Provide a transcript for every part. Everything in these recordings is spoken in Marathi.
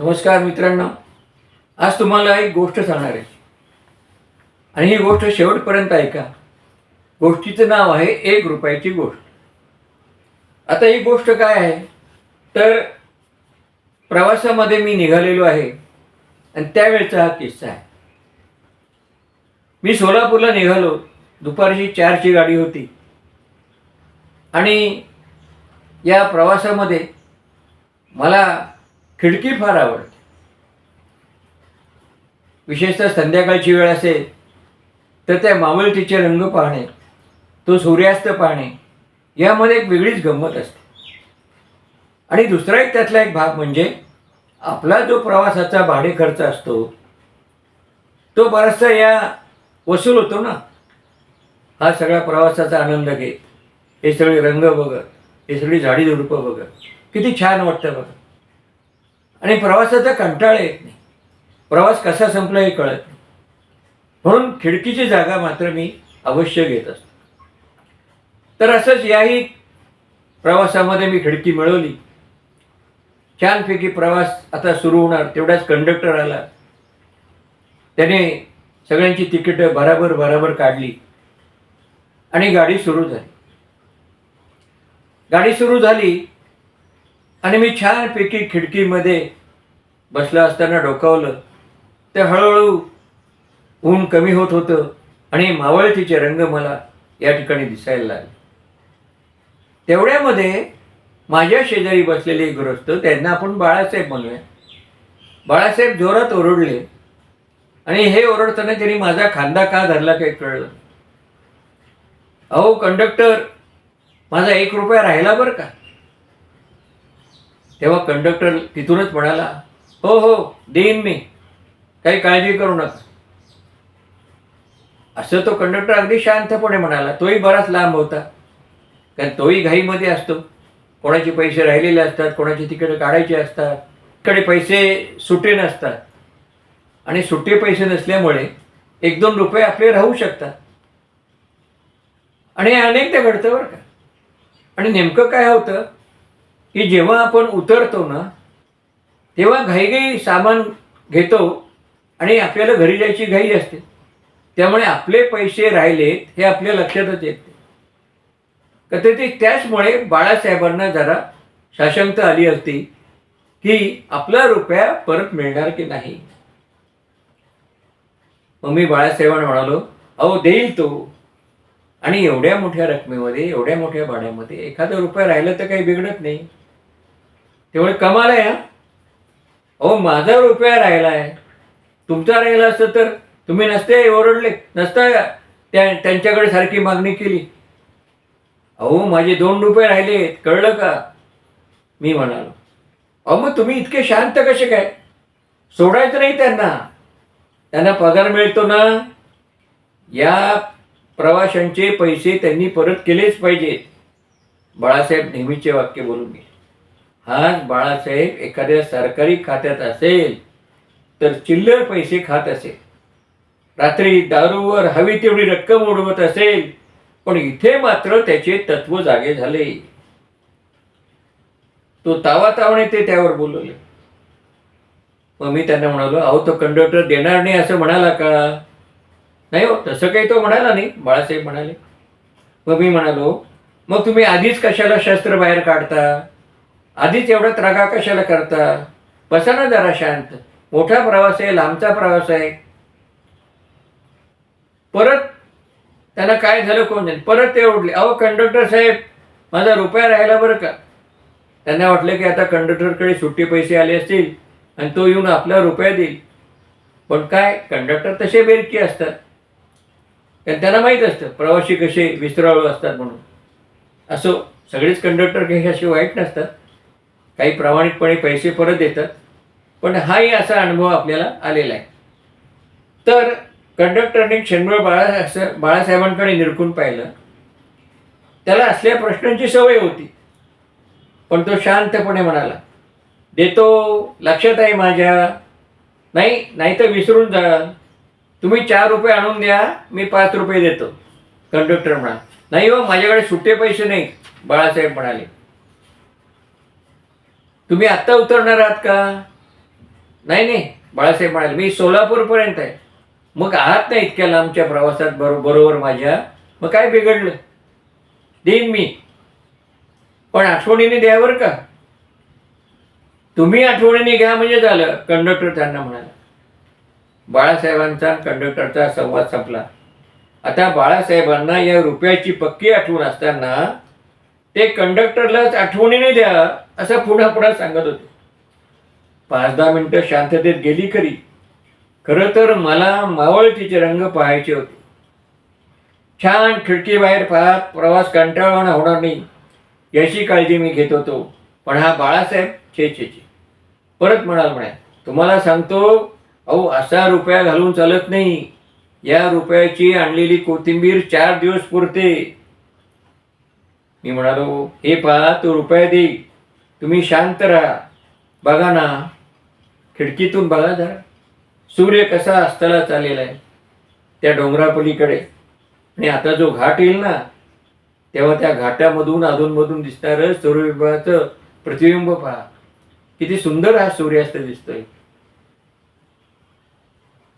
नमस्कार मित्रांनो. आज तुम्हाला एक गोष्ट सांगणार आहे. आणि ही गोष्ट शेवटपर्यंत ऐका. गोष्टीचं नाव आहे एक रुपयाची गोष्ट. आता ही गोष्ट काय आहे? तर प्रवासामध्ये मी निघालेलो आहे. आणि त्यावेळचा हा किस्सा आहे. मी सोलापूरला निघालो. दुपारची चारची गाडी होती. आणि या प्रवासामध्ये मला खिडकी फार आवडते. विशेषतः संध्याकाळची वेळ असेल तर त्या मावळतीचे रंग पाहणे तो सूर्यास्त पाहणे यामध्ये एक वेगळीच गंमत असते. आणि दुसरा एक त्यातला एक भाग म्हणजे आपला जो प्रवासाचा भाडे खर्च असतो तो बराचसा या वसूल होतो ना. हा सगळा प्रवासाचा आनंद घेत हे सगळे रंग बघत हे सगळी झाडी झुडपं बघत किती छान वाटतं बघा. आणि प्रवासाचा कंटाळा येत नाही. प्रवास कसा संपला हे कळत नाही. म्हणून खिडकीची जागा मात्र मी अवश्य घेत असतो. तर असंच याही प्रवासामध्ये मी खिडकी मिळवली. छानपैकी प्रवास आता सुरू होणार तेवढाच कंडक्टर आला. त्याने सगळ्यांची तिकीटं बराबर बराबर काढली. आणि गाडी सुरू झाली. गाडी सुरू झाली आणि मी छानपैकी खिडकीमध्ये बसला असताना डोकावलं. ते हळूहळू ऊन कमी होत होतं आणि मावळतीचे रंग मला या ठिकाणी दिसायला लागले. तेवढ्यामध्ये माझ्या शेजारी बसलेले एक गृहस्थ त्यांना आपण बाळासाहेब म्हणूया. बाळासाहेब जोरात ओरडले आणि हे ओरडताना त्यांनी माझा खांदा का धरला काही कळलं अहो कंडक्टर माझा एक रुपया राहिला बरं का? तेव्हा कंडक्टर तिथूनच म्हणाला हो हो देईन मी. काही काळजी करू नका. असं तो कंडक्टर अगदी शांतपणे म्हणाला. तोही बराच लांब होता. कारण तोही घाईमध्ये असतो. कोणाचे पैसे राहिलेले असतात कोणाचे तिकडे काढायचे असतात तिकडे पैसे सुटे नसतात. आणि सुटे पैसे नसल्यामुळे एक दोन रुपये आपले राहू शकतात. आणि अनेकदा घडतं बरं का. आणि नेमकं काय होतं? की जेव्हा आपण उतरतो ना तेव्हा घाईघाई सामान घेतो आणि आपल्याला घरी जायची घाई असते. त्यामुळे आपले पैसे राहिलेत हे आपल्या लक्षातच येत नाही. तर ते त्याचमुळे बाळासाहेबांना जरा साशंकता आली असती की आपला रुपया परत मिळणार की नाही. मग मी बाळासाहेबांना म्हणालो अहो देईल तो. आणि एवढ्या मोठ्या रकमेमध्ये एवढ्या मोठ्या भाड्यामध्ये एखादा रुपया राहिलं तर काही बिघडत नाही. तेवढे कमाल आहे अहो माझा रुपया राहिला आहे तुमचा राहिला असतं तर तुम्ही नसते ओरडले नसता त्या त्यांच्याकडे सारखी मागणी केली. अहो माझे दोन रुपये राहिले कळलं का? मी म्हणालो. अहो मग तुम्ही इतके शांत कसे काय? सोडायचं नाही त्यांना. त्यांना पगार मिळतो ना. या प्रवाशांचे पैसे त्यांनी परत केलेच पाहिजेत. बाळासाहेब नेहमीचे वाक्य बोलून घे हाच बाळासाहेब एखाद्या सरकारी खात्यात असेल तर चिल्लर पैसे खात असेल. रात्री दारूवर हवी तेवढी रक्कम उडवत असेल पण इथे मात्र त्याचे तत्व जागे झाले. तो तावातावाने ते त्यावर बोलवले. मग मी त्यांना म्हणालो अहो तो कंडक्टर देणार नाही असं म्हणाला का? नाही हो तसं काही तो म्हणाला नाही बाळासाहेब म्हणाले. मग मी म्हणालो मग तुम्ही आधीच कशाला शस्त्र बाहेर काढता? आधीच एवढा त्रागा कशाला करता? बसा ना जरा शांत. मोठा प्रवास आहे लांबचा प्रवास आहे. परत त्यांना काय झालं कोण जाईल परत ते ओढले. अहो कंडक्टर साहेब माझा रुपया राहिला बरं का? त्यांना वाटलं की आता कंडक्टरकडे सुट्टे पैसे आले असतील आणि तो येऊन आपला रुपया देईल. पण काय? कंडक्टर तसे बेरकी असतात. कारण त्यांना माहीत असतं प्रवासी कसे विसराळू असतात म्हणून. असो सगळेच कंडक्टर काही असे वाईट नसतात. काही प्रामाणिकपणे पैसे परत देतात पण हाही असा अनुभव आपल्याला आलेला आहे. तर कंडक्टरने क्षणभर बाळा बाळासाहेबांकडे निरखून पाहिलं. त्याला असल्या प्रश्नांची सवय होती. पण तो शांतपणे म्हणाला देतो लक्षात आहे माझ्या. नाही नाही तर विसरून जाल. तुम्ही चार रुपये आणून द्या मी पाच रुपये देतो. कंडक्टर म्हणा नाही हो माझ्याकडे सुट्टे पैसे नाही बाळासाहेब म्हणाले तुम्ही आत्ता उतरणार आहात का? नाही नाही. बाळासाहेब म्हणाले मी सोलापूरपर्यंत आहे. मग आहात नाही इतक्या लांबच्या प्रवासात बरो बरोबर माझ्या? मग काय बिघडलं? देईन मी. पण आठवणीने द्या बरं का. तुम्ही आठवणीने घ्या म्हणजे झालं कंडक्टर त्यांना म्हणाला. बाळासाहेबांचा कंडक्टरचा संवाद संपला. आता बाळासाहेबांना या रुपयाची पक्की आठवण असताना ते कंडक्टरलाच आठवणीने द्या. असं पुन्हा पुन्हा सांगत होते. पाच दहा मिनटं शांततेत गेली खरी. खरं तर मला मावळतीचे रंग पाहायचे होते. छान खिडकी बाहेर पाहत प्रवास कंटाळवाणा होणार नाही याची काळजी मी घेत होतो. पण हा बाळासाहेब छे छे छे. परत म्हणाल म्हणे तुम्हाला सांगतो अहो असा रुपया घालून चालत नाही. या रुपयाची आणलेली कोथिंबीर चार दिवस पुरते. मी म्हणालो हे पहा तो रुपया दे. तुम्ही शांत राहा. बघा ना खिडकीतून बघा जरा. सूर्य कसा अस्ताला चाललेला आहे त्या डोंगरापलीकडे. आणि आता जो घाट येईल ना तेव्हा त्या घाटामधून अधूनमधून दिसणारं सूर्यबिंबाचं प्रतिबिंब पहा. किती सुंदर हा सूर्यास्त दिसतोय.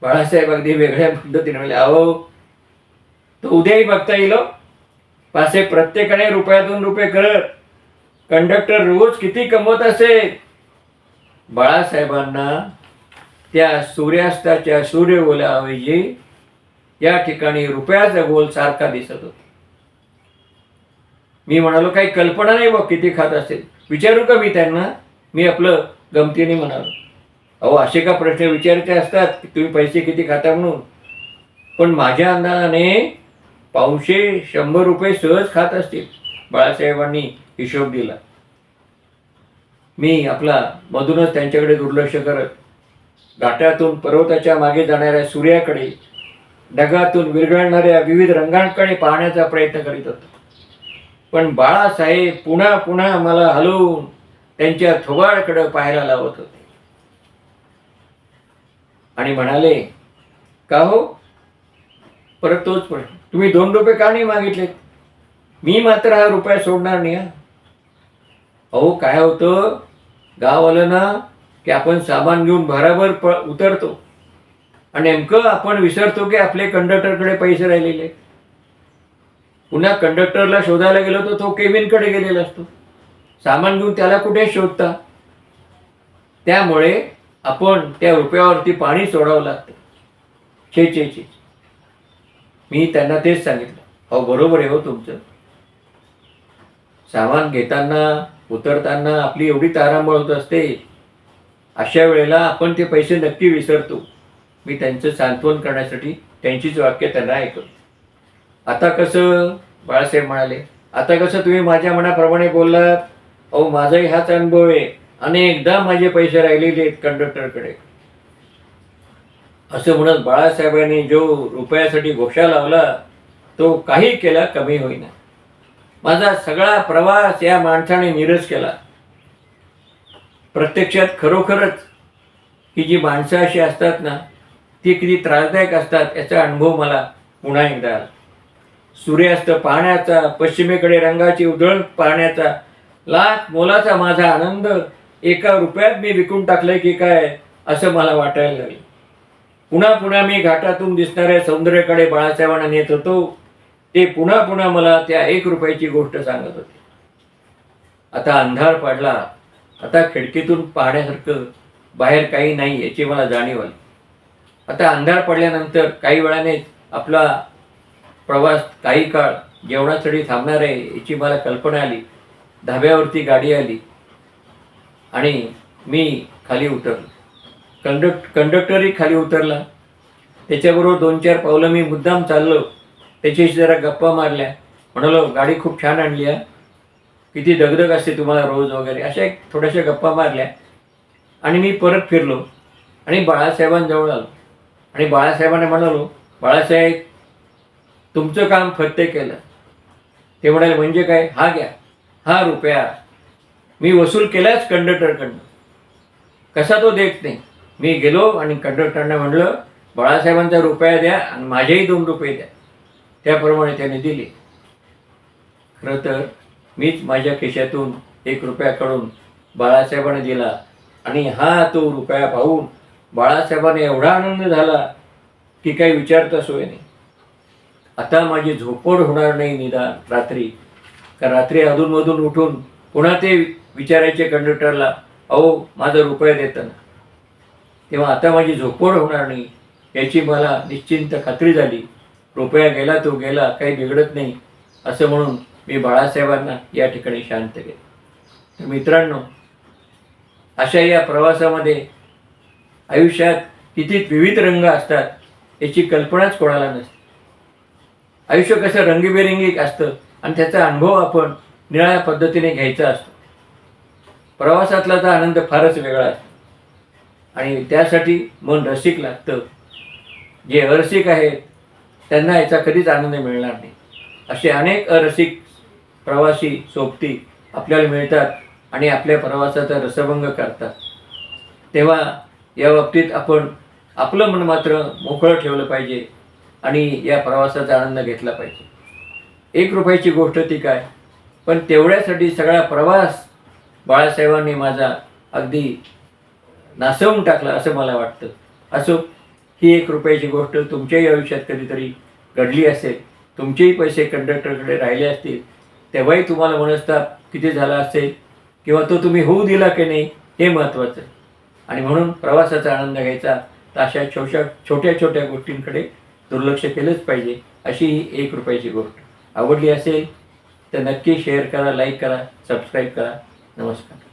बाळासाहेब अगदी वेगळ्या पद्धतीने म्हणजे अहो तो उद्याही बघता येईल हो. पासे प्रत्येकाने रुपया दोन रुपये करत कंडक्टर रोज किती कमवत असेल? बाळासाहेबांना त्या सूर्यास्ताच्या सूर्यगोलाऐवजी या ठिकाणी रुपयाचा गोल सारखा दिसत होता. मी म्हणालो काही कल्पना नाही बघ किती खात असेल. विचारू का मी त्यांना? मी आपलं गमतीने म्हणालो. अहो असे का प्रश्न विचारायचे असतात की तुम्ही पैसे किती खाता म्हणून? पण माझ्या अंदाजाने पाऊशे शंभर रुपये सहज खात असतील. बाळासाहेबांनी हिशोब दिला. मी आपला मधूनच त्यांच्याकडे दुर्लक्ष करत घाटातून पर्वताच्या मागे जाणाऱ्या सूर्याकडे ढगातून विरघळणाऱ्या विविध रंगांकडे पाहण्याचा प्रयत्न करीत होतो. पण बाळासाहेब पुन्हा पुन्हा मला हलवून त्यांच्या थोबाडकडे पाहायला लावत होते. आणि म्हणाले का हो? परत तोच प्रश्न. तुम्ही दोन रुपये का नाही मागितले मी मात्र हा रुपया सोडणार नाही हा. अहो काय होतं? गाववालं ना की आपण सामान घेऊन भराभर प उतरतो. आणि नेमकं आपण विसरतो की आपले कंडक्टरकडे पैसे राहिलेले. पुन्हा कंडक्टरला शोधायला गेलो तर तो केबिनकडे गेलेला असतो. सामान घेऊन त्याला कुठे शोधता? त्यामुळे आपण त्या रुपयावरती पाणी सोडावं लागतं. छे छे छे. मी त्यांना तेच सांगितलं. अहो बरोबर आहे हो तुमचं. सामान घेताना उतरताना आपली एवढी तारांबळ होत असते अशा वेळेला आपण ते पैसे नक्की विसरतो. मी त्यांचं सांत्वन करण्यासाठी त्यांचीच वाक्य त्यांना ऐकतो. आता कसं बाळासाहेब म्हणाले आता कसं तुम्ही माझ्या मनाप्रमाणे बोललात? अहो माझाही हाच अनुभव आहे. अनेकदा माझे पैसे राहिलेले आहेत कंडक्टरकडे. असं म्हणत बाळासाहेबांनी जो रुपयासाठी घोषा लावला तो काही केला कमी होईना. माझा सगळा प्रवास या माणसाने निरस केला. प्रत्यक्षात खरोखरच ही जी माणसं अशी असतात ना ती किती त्रासदायक असतात याचा अनुभव मला पुन्हा एकदा आला. सूर्यास्त पाहण्याचा पश्चिमेकडे रंगाची उधळण पाहण्याचा लाख मोलाचा माझा आनंद एका रुपयात मी विकून टाकलंय की काय असं मला वाटायला लागलं. पुन्हा पुन्हा मी घाटातून दिसणाऱ्या सौंदर्याकडे बाळासाहेबांना नेत होतो. ते पुन्हा पुन्हा मला त्या एक रुपयाची गोष्ट सांगत होते. आता अंधार पडला आता खिडकीतून पाहण्यासारखं बाहेर काही नाही याची मला जाणीव आली. आता अंधार पडल्यानंतर काही वेळाने आपला प्रवास काही काळ जेवणासाठी थांबणार आहे याची मला कल्पना आली. धाब्यावरती गाडी आली आणि मी खाली उतरलो. कंडक्ट कंडक्टरही खाली उतरला. त्याच्याबरोबर दोन चार पावलं मी मुद्दाम चाललो. त्याच्याशी जरा गप्पा मारल्या. म्हणालो गाडी खूप छान आणली आहे. किती दगदग असते तुम्हाला रोज वगैरे. अशा एक थोड्याशा गप्पा मारल्या. आणि मी परत फिरलो. आणि बाळासाहेबांजवळ आलो. आणि बाळासाहेबांना म्हणालो बाळासाहेब तुमचं काम फत्ते केलं. ते म्हणाले म्हणजे काय? हा घ्या. हा रुपया. मी वसूल केलाच कंडक्टरकडनं. कसा तो देत नाही? मी गेलो आणि कंडक्टरने म्हणलं बाळासाहेबांचा रुपया द्या आणि माझेही दोन रुपये द्या. त्याप्रमाणे त्याने दिले. खरं तर मीच माझ्या खिशातून एक रुपया काढून बाळासाहेबांना दिला आणि हा तो रुपया पाहून बाळासाहेबांना एवढा आनंद झाला की काही विचारता सोय नाही. आता माझी झोपड होणार नाही निदान रात्री. का रात्री अधूनमधून उठून पुन्हा ते विचारायचे कंडक्टरला अहो माझा रुपया देतं ना तेव्हा आता माझी झोपड होणार नाही याची मला निश्चिंत खात्री झाली. रुपया गेला तो गेला काही बिघडत नाही असं म्हणून मी बाळासाहेबांना या ठिकाणी शांत केलं. तर मित्रांनो अशा या प्रवासामध्ये आयुष्यात किती विविध रंग असतात याची कल्पनाच कोणाला नसते. आयुष्य कसं रंगीबेरंगी असतं आणि त्याचा अनुभव आपण निराळ्या पद्धतीने घ्यायचा असतो. प्रवासातला तर आनंद फारच वेगळा असतो. आणि त्यासाठी मन रसिक लागतं. जे अरसिक आहेत त्यांना याचा कधीच आनंद मिळणार नाही. असे अनेक अरसिक प्रवासी सोबती आपल्याला मिळतात आणि आपल्या प्रवासाचा रसभंग करतात. तेव्हा या बाबतीत आपण आपलं मन मात्र मोकळं ठेवलं पाहिजे आणि या प्रवासाचा आनंद घेतला पाहिजे. एक रुपयाची गोष्ट ती काय? पण तेवढ्यासाठी सगळा प्रवास बाळासाहेबांनी माझा अगदी नासवून टाकला असं मला वाटतं. असो ही एक रुपयाची गोष्ट तुमच्याही आयुष्यात कधीतरी घडली असेल. तुमचेही पैसे कंडक्टरकडे राहिले असतील तेव्हाही तुम्हाला मनस्ताप किती झाला असेल किंवा तो तुम्ही होऊ दिला की नाही हे महत्त्वाचं आहे. आणि म्हणून प्रवासाचा आनंद घ्यायचा तर अशा छोट्या छोट्या छोट्या गोष्टींकडे दुर्लक्ष केलंच पाहिजे अशी ही एक रुपयाची गोष्ट. आवडली असेल तर नक्की शेअर करा लाईक करा सबस्क्राईब करा. नमस्कार.